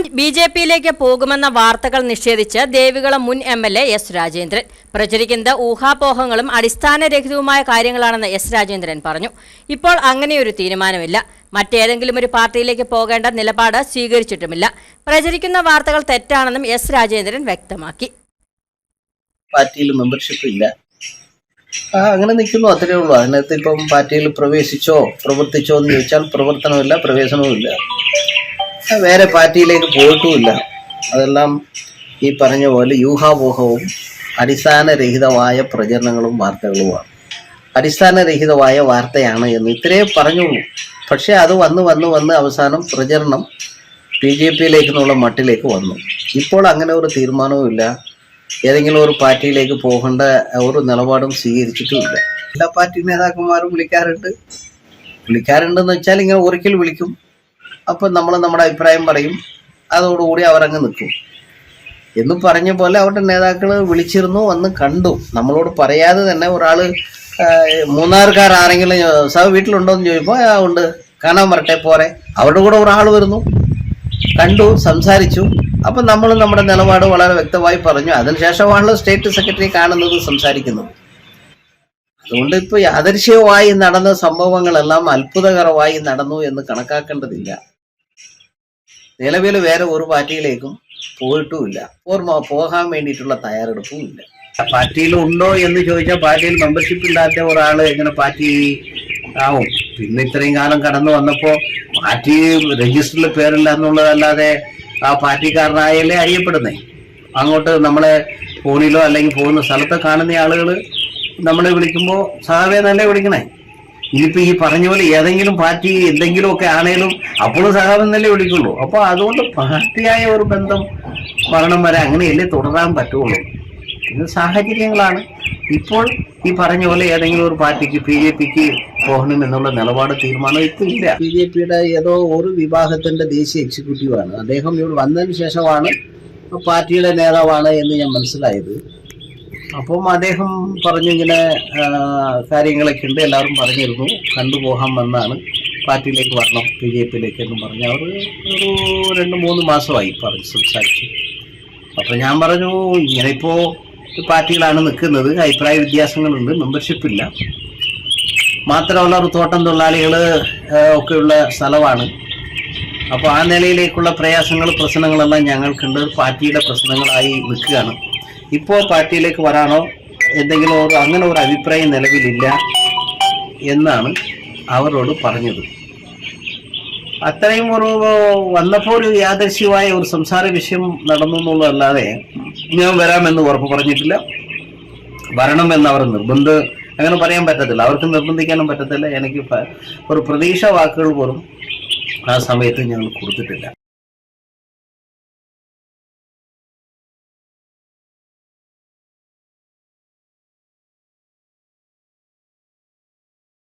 താൻ B J പിയിലേക്ക് പോകുമെന്ന വാർത്തകൾ നിഷേധിച്ച് ദേവികുളം മുൻ M L A S Rajendran. പ്രചരിക്കുന്നത് ഊഹാപോഹങ്ങളും അടിസ്ഥാനരഹിതവുമായ കാര്യങ്ങളാണെന്ന് എസ് രാജേന്ദ്രൻ പറഞ്ഞു. ഇപ്പോൾ അങ്ങനെയൊരു തീരുമാനമില്ല. മറ്റേതെങ്കിലും ഒരു പാർട്ടിയിലേക്ക് പോകേണ്ട നിലപാട് സ്വീകരിച്ചിട്ടുമില്ല. പ്രചരിക്കുന്ന വാർത്തകൾ തെറ്റാണെന്നും എസ് രാജേന്ദ്രൻ വ്യക്തമാക്കി. ആ അങ്ങനെ നിൽക്കുന്നു അത്രേ ഉള്ളൂ. അതിനകത്ത് ഇപ്പം പാർട്ടിയിൽ പ്രവേശിച്ചോ പ്രവർത്തിച്ചോ എന്ന് ചോദിച്ചാൽ പ്രവർത്തനമില്ല പ്രവേശനവും ഇല്ല വേറെ പാർട്ടിയിലേക്ക് പോയിട്ടുമില്ല. അതെല്ലാം ഈ പറഞ്ഞ പോലെ യൂഹാപോഹവും അടിസ്ഥാനരഹിതമായ പ്രചരണങ്ങളും വാർത്തകളുമാണ്. അടിസ്ഥാനരഹിതമായ വാർത്തയാണ് എന്ന് ഇത്രയേ പറഞ്ഞുള്ളൂ. പക്ഷേ അത് വന്ന് വന്ന് വന്ന് അവസാനം പ്രചരണം ബി ജെ പിയിലേക്ക് എന്നുള്ള മട്ടിലേക്ക് വന്നു. ഇപ്പോൾ അങ്ങനെ ഒരു തീരുമാനവും ഇല്ല ഏതെങ്കിലും ഒരു പാർട്ടിയിലേക്ക് പോകേണ്ട ഒരു നിലപാടും സ്വീകരിച്ചിട്ടുമില്ല. എല്ലാ പാർട്ടി നേതാക്കന്മാരും വിളിക്കാറുണ്ട്. വിളിക്കാറുണ്ടെന്ന് വെച്ചാൽ ഇങ്ങനെ ഒരിക്കൽ വിളിക്കും. അപ്പം നമ്മൾ നമ്മുടെ അഭിപ്രായം പറയും. അതോടുകൂടി അവരങ്ങ് നിൽക്കും. എന്നും പറഞ്ഞ പോലെ അവരുടെ നേതാക്കൾ വിളിച്ചിരുന്നു വന്ന് കണ്ടു. നമ്മളോട് പറയാതെ തന്നെ ഒരാൾ മൂന്നാർക്കാർ ആരെങ്കിലും സാർ വീട്ടിലുണ്ടോ എന്ന് ആ ഉണ്ട്. കാണാൻ വരട്ടെ പോരെ. അവരുടെ കൂടെ ഒരാൾ വരുന്നു. കണ്ടു സംസാരിച്ചു. അപ്പം നമ്മൾ നമ്മുടെ നിലപാട് വളരെ വ്യക്തമായി പറഞ്ഞു. അതിനുശേഷമാണല്ലോ സ്റ്റേറ്റ് സെക്രട്ടറി കാണുന്നത് സംസാരിക്കുന്നത്. അതുകൊണ്ട് ഇപ്പൊ യാദൃശ്യമായി നടന്ന സംഭവങ്ങളെല്ലാം അത്ഭുതകരമായി നടന്നു എന്ന് കണക്കാക്കേണ്ടതില്ല. നിലവിൽ വേറെ ഒരു പാർട്ടിയിലേക്കും പോയിട്ടുമില്ല. ഓർമ്മ പോകാൻ വേണ്ടിയിട്ടുള്ള തയ്യാറെടുപ്പും ഇല്ല. പാർട്ടിയിൽ ഉണ്ടോ എന്ന് ചോദിച്ചാൽ പാർട്ടിയിൽ മെമ്പർഷിപ്പ് ഇല്ലാത്ത ഒരാൾ എങ്ങനെ പാർട്ടി ആവും. പിന്നെ ഇത്രയും കാലം കടന്നു വന്നപ്പോ പാർട്ടി രജിസ്റ്ററിൽ പേരില്ല എന്നുള്ളതല്ലാതെ ആ പാർട്ടിക്കാരനായാലേ അറിയപ്പെടുന്നേ. അങ്ങോട്ട് നമ്മളെ ഫോണിലോ അല്ലെങ്കിൽ പോകുന്ന സ്ഥലത്ത് കാണുന്ന ആളുകൾ നമ്മളെ വിളിക്കുമ്പോൾ സാധാരണ തന്നെ വിളിക്കണേ? ഇനിയിപ്പോ ഈ പറഞ്ഞ പോലെ ഏതെങ്കിലും പാർട്ടി എന്തെങ്കിലുമൊക്കെ ആണേലും അപ്പോഴും സഹാബെന്നല്ലേ വിളിക്കുള്ളൂ. അപ്പൊ അതുകൊണ്ട് പാർട്ടിയായ ഒരു ബന്ധം മരണം വരെ അങ്ങനെയല്ലേ തുടരാൻ പറ്റുള്ളൂ. ഇത് സാഹചര്യങ്ങളാണ്. ഇപ്പോൾ ഈ പറഞ്ഞ പോലെ ഏതെങ്കിലും ഒരു പാർട്ടിക്ക് ബി ജെ പിക്ക് പോകണം എന്നുള്ള നിലപാട് തീരുമാനം ഇപ്പം ഇല്ല ബി ജെ പിയുടെ ഏതോ ഒരു വിഭാഗത്തിന്റെ ദേശീയ എക്സിക്യൂട്ടീവാണ്. അദ്ദേഹം ഇവിടെ വന്നതിന് ശേഷമാണ് പാർട്ടിയുടെ നേതാവാണ് എന്ന് ഞാൻ മനസ്സിലായത്. അപ്പം അദ്ദേഹം പറഞ്ഞു ഇങ്ങനെ ആ, കാര്യങ്ങളൊക്കെ ഉണ്ട്. എല്ലാവരും പറഞ്ഞിരുന്നു. കണ്ടുപോകാം എന്നാണ്. പാർട്ടിയിലേക്ക് വരണം ബി ജെ പിയിലേക്ക് എന്ന് പറഞ്ഞ്. അവർ ഒരു രണ്ട് മൂന്ന് മാസമായി പറഞ്ഞ് സംസാരിച്ചു. അപ്പം ഞാൻ പറഞ്ഞു ഇങ്ങനെ ഇപ്പോൾ പാർട്ടികളാണ് നിൽക്കുന്നത്. അഭിപ്രായ വ്യത്യാസങ്ങളുണ്ട്. മെമ്പർഷിപ്പ് ഇല്ല. മാത്രമല്ല ഒരു തോട്ടം തൊഴിലാളികൾ ഒക്കെയുള്ള സ്ഥലമാണ്. അപ്പോൾ ആ നിലയിലേക്കുള്ള പ്രയാസങ്ങൾ പ്രശ്നങ്ങളെല്ലാം ഞങ്ങൾക്കുണ്ട്. പാർട്ടിയുടെ പ്രശ്നങ്ങളായി നിൽക്കുകയാണ്. ഇപ്പോൾ പാർട്ടിയിലേക്ക് വരാനോ എന്തെങ്കിലും ഒരു അങ്ങനെ ഒരു അഭിപ്രായം നിലവിലില്ല എന്നാണ് അവരോട് പറഞ്ഞത്. അത്രയും ഒരു വന്നപ്പോൾ ഒരു യാദൃശ്യമായ ഒരു സംസാര വിഷയം നടന്നു എന്നുള്ളതല്ലാതെ ഞാൻ വരാമെന്ന് ഉറപ്പ് പറഞ്ഞിട്ടില്ല. വരണമെന്ന് അവർ നിർബന്ധ അങ്ങനെ പറയാൻ പറ്റത്തില്ല. അവർക്ക് നിർബന്ധിക്കാനും പറ്റത്തില്ല. എനിക്ക് ഒരു പ്രതീക്ഷ വാക്കുകൾ പോലും ആ സമയത്ത് ഞങ്ങൾ കൊടുത്തിട്ടില്ല.